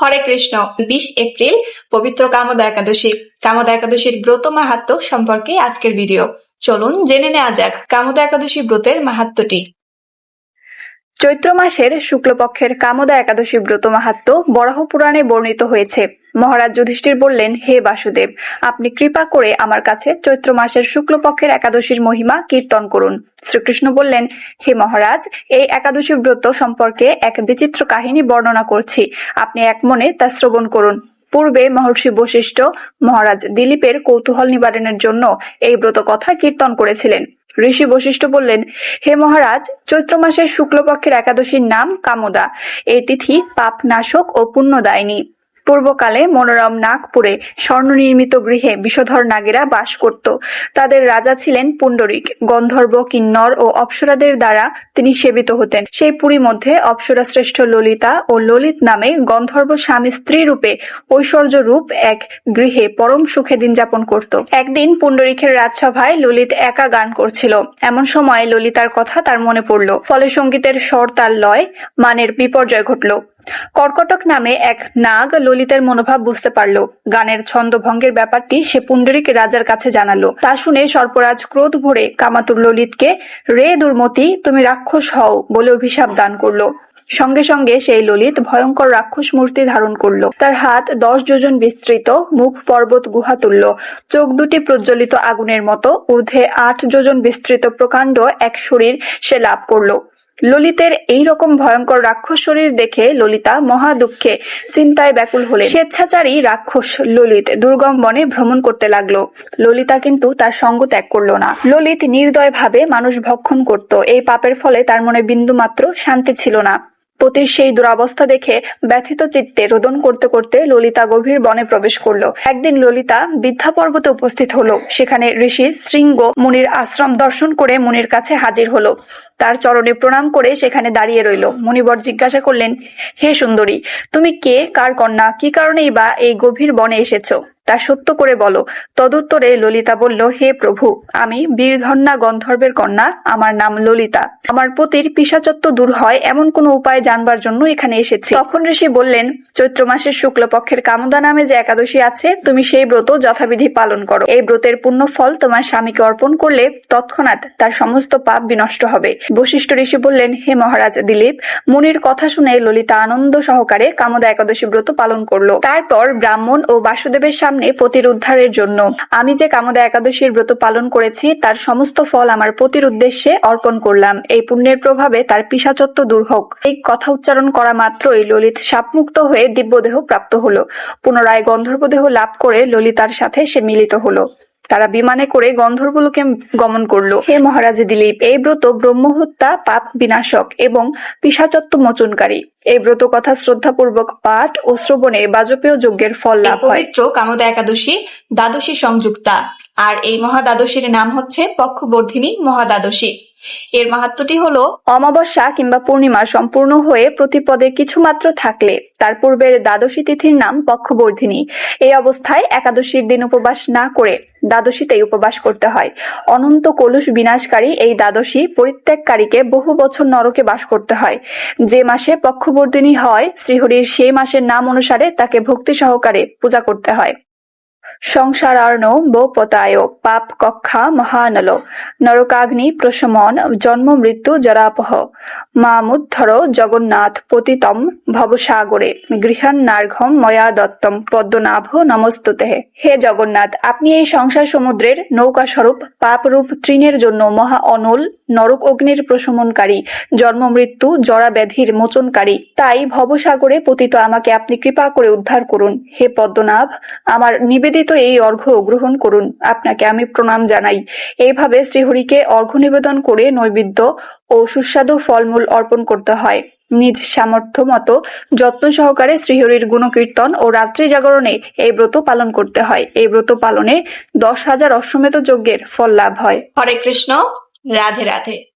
হরে কৃষ্ণ। বিশ এপ্রিল, পবিত্র কামদা একাদশী। কামদা একাদশীর ব্রত মাহাত্ম সম্পর্কে আজকের ভিডিও। চলুন জেনে নেওয়া যাক কামদা একাদশী ব্রতের মাহাত্মটি। চৈত্র মাসের শুক্লপক্ষের কামদা একাদশী ব্রত মাহাত্ম বরাহ পুরাণে বর্ণিত হয়েছে। মহারাজ যুধিষ্ঠির বললেন, হে বাসুদেব, আপনি কৃপা করে আমার কাছে চৈত্র মাসের শুক্লপক্ষের একাদশীর মহিমা কীর্তন করুন। শ্রীকৃষ্ণ বললেন, হে মহারাজ, এই একাদশী ব্রত সম্পর্কে এক বিচিত্র কাহিনী বর্ণনা করছি। আপনি এক মনে তা শ্রবণ করুন। পূর্বে মহর্ষি বশিষ্ঠ মহারাজ দিলীপের কৌতূহল নিবারণের জন্য এই ব্রত কথা কীর্তন করেছিলেন। ঋষি বশিষ্ঠ বললেন, হে মহারাজ, চৈত্র মাসের শুক্লপক্ষের একাদশীর নাম কামদা। এই তিথি পাপ নাশক ও পুণ্যদায়িনী। পূর্বকালে মনোরম নাগপুরে স্বর্ণনির্মিত গৃহে বিষধর নাগেরা বাস করত। তাদের রাজা ছিলেন পুণ্ডরিক। গন্ধর্ব, কিন্নর ও অপ্সরাদের দ্বারা তিনি সেবিত হতেন। সেই পুরী মধ্যে অপ্সরা শ্রেষ্ঠ ললিতা ও ললিত নামে গন্ধর্ব স্বামী স্ত্রী রূপে ঐশ্বর্য রূপ এক গৃহে পরম সুখে দিন যাপন করত। একদিন পুণ্ডরিকের রাজসভায় ললিত একা গান করছিল। এমন সময় ললিতার কথা তার মনে পড়ল। ফলে সঙ্গীতের স্বর তার লয়, মানের বিপর্যয় ঘটল। কর্কটক নামে এক নাগ ললিতের মনোভাব বুঝতে পারল। গানের ছন্দভঙ্গের ব্যাপারটি সে পুণ্ডরিক রাজার কাছে জানালো। তা শুনে সর্পরাজ ক্রোধ ভরে কামাতুর ললিতকে, রে দুর্মতি, তুমি রাক্ষস হও বলে অভিশাপ দান করল। সঙ্গে সঙ্গে সেই ললিত ভয়ঙ্কর রাক্ষস মূর্তি ধারণ করল। তার হাত দশ যোজন বিস্তৃত, মুখ পর্বত গুহা তুল্য চোখ দুটি প্রজ্বলিত আগুনের মতো, ঊর্ধ্বে আট যোজন বিস্তৃত প্রকাণ্ড এক শরীর সে লাভ করল। ললিতের এই রকম ভয়ঙ্কর রাক্ষস শরীর দেখে ললিতা মহা দুঃখে চিন্তায় ব্যাকুল হলেন। স্বেচ্ছাচারী রাক্ষস ললিত দুর্গম বনে ভ্রমণ করতে লাগল। ললিতা কিন্তু তার সঙ্গ ত্যাগ করল না। ললিত নির্দয়ভাবে মানুষ ভক্ষণ করত। এই পাপের ফলে তার মনে বিন্দুমাত্র শান্তি ছিল না। পতির সেই দুরাবস্থা দেখে ব্যথিত চিত্তে রোদন করতে করতে ললিতা গভীর বনে প্রবেশ করল। একদিন ললিতা বিদ্যা পর্বতে উপস্থিত হলো। সেখানে ঋষি শৃঙ্গ মুনির আশ্রম দর্শন করে মুনির কাছে হাজির হলো। তার চরণে প্রণাম করে সেখানে দাঁড়িয়ে রইল। মুনিবর জিজ্ঞাসা করলেন, হে সুন্দরী, তুমি কে, কার কন্যা, কি কারণেই বা এই গভীর বনে এসেছ? তা সত্য করে বলো। তদুত্তরে ললিতা বলল, হে প্রভু, আমি বীরধন্যা গন্ধর্বের কন্যা, আমার নাম ললিতা। আমার পতির পিসাচত্ব দূর হয়, এমন কোনো উপায় জানবার জন্য এখানে এসেছি। তখন ঋষি বললেন, চৈত্র মাসের শুক্লপক্ষের কামদা নামে যে একাদশী আছে, তুমি সেই ব্রত যথাবিধি পালন করো। এই ব্রতের পূর্ণ ফল তোমার স্বামীকে অর্পণ করলে তৎক্ষণাৎ তার সমস্ত পাপ বিনষ্ট হবে। বশিষ্ঠ ঋষি বললেন, হে মহারাজ দিলীপ, মুনির কথা শুনে ললিতা আনন্দ সহকারে কামদা একাদশী ব্রত পালন করল। তারপর ব্রাহ্মণ ও বাসুদেবের সামনে পতির উদ্ধারের জন্য। আমি যে কামদা একাদশীর ব্রত পালন করেছি, তার সমস্ত ফল আমার পতির উদ্দেশ্যে অর্পণ করলাম। এই পুণ্যের প্রভাবে তার পিসাচত্ব দূর হোক। এই কথা উচ্চারণ করা মাত্রই ললিত সাপমুক্ত হয়ে দিব্যদেহ প্রাপ্ত হলো। পুনরায় গন্ধর্বদেহ লাভ করে ললিতার সাথে সে মিলিত হলো। তারা বিমানে করে গন্ধর্বলোকে গমন করল। হে মহারাজ দিলীপ, এই ব্রত ব্রহ্মহত্যা পাপ বিনাশক এবং পিসাচত্ব মোচনকারী। এই ব্রত কথা শ্রদ্ধাপূর্বক পাঠ ও শ্রবণে বাজপেয় যজ্ঞের ফল লাভ হয়। পবিত্র কামদা একাদশী দ্বাদশী সংযুক্তা। আর এই মহাদ্বাদশীর নাম হচ্ছে পক্ষবর্ধিনী মহাদ্বাদশী। এর মাহাত্মটি হলো, অমাবস্যা কিংবা পূর্ণিমা সম্পূর্ণ হয়ে প্রতিপদে কিছুমাত্র থাকলে তার পূর্বের দ্বাদশী তিথির নাম পক্ষবর্ধিনী। এই অবস্থায় একাদশীর দিন উপবাস না করে দ্বাদশীতেই উপবাস করতে হয়। অনন্ত কলুষ বিনাশকারী এই দ্বাদশী পরিত্যাগকারীকে বহু বছর নরকে বাস করতে হয়। যে মাসে পক্ষবর্ধিনী হয়, শ্রীহরির সেই মাসের নাম অনুসারে তাকে ভক্তি সহকারে পূজা করতে হয়। সংসারার্ণ বোপতায় পাপ কক্ষা মহানল। নরকাগ্নি প্রশমন জন্ম মৃত্যু জরাপহ। মামুদ্ধর জগন্নাথ পতিতম ভবসাগরে। গৃহান্নার্ঘম ময়া দত্তম পদ্মনাভ নমস্তুতে। হে জগন্নাথ, আপনি এই সংসার সমুদ্রের নৌকা স্বরূপ পাপরূপ তৃণের জন্য মহা অনল নরক অগ্নির প্রশমনকারী, জন্ম মৃত্যু জরা ব্যাধির মোচনকারী, তাই ভবসাগরে পতিত আমাকে আপনি কৃপা করে উদ্ধার করুন। হে পদ্মনাভ, আমার নিবেদিত এই অর্ঘ্য গ্রহণ করুন। আপনাকে আমি প্রণাম জানাই। এইভাবে শ্রীহরিকে অর্ঘ্য নিবেদন করে নৈবেদ্য ও সুস্বাদু ফলমূল অর্পণ করতে হয়। নিজ সামর্থ্য মতো যত্ন সহকারে শ্রীহরির গুণকীর্তন ও রাত্রি জাগরণে এই ব্রত পালন করতে হয়। এই ব্রত পালনে দশ হাজার অশ্বমেধ যজ্ঞের ফল লাভ হয়। হরে কৃষ্ণ, রাধে রাধে।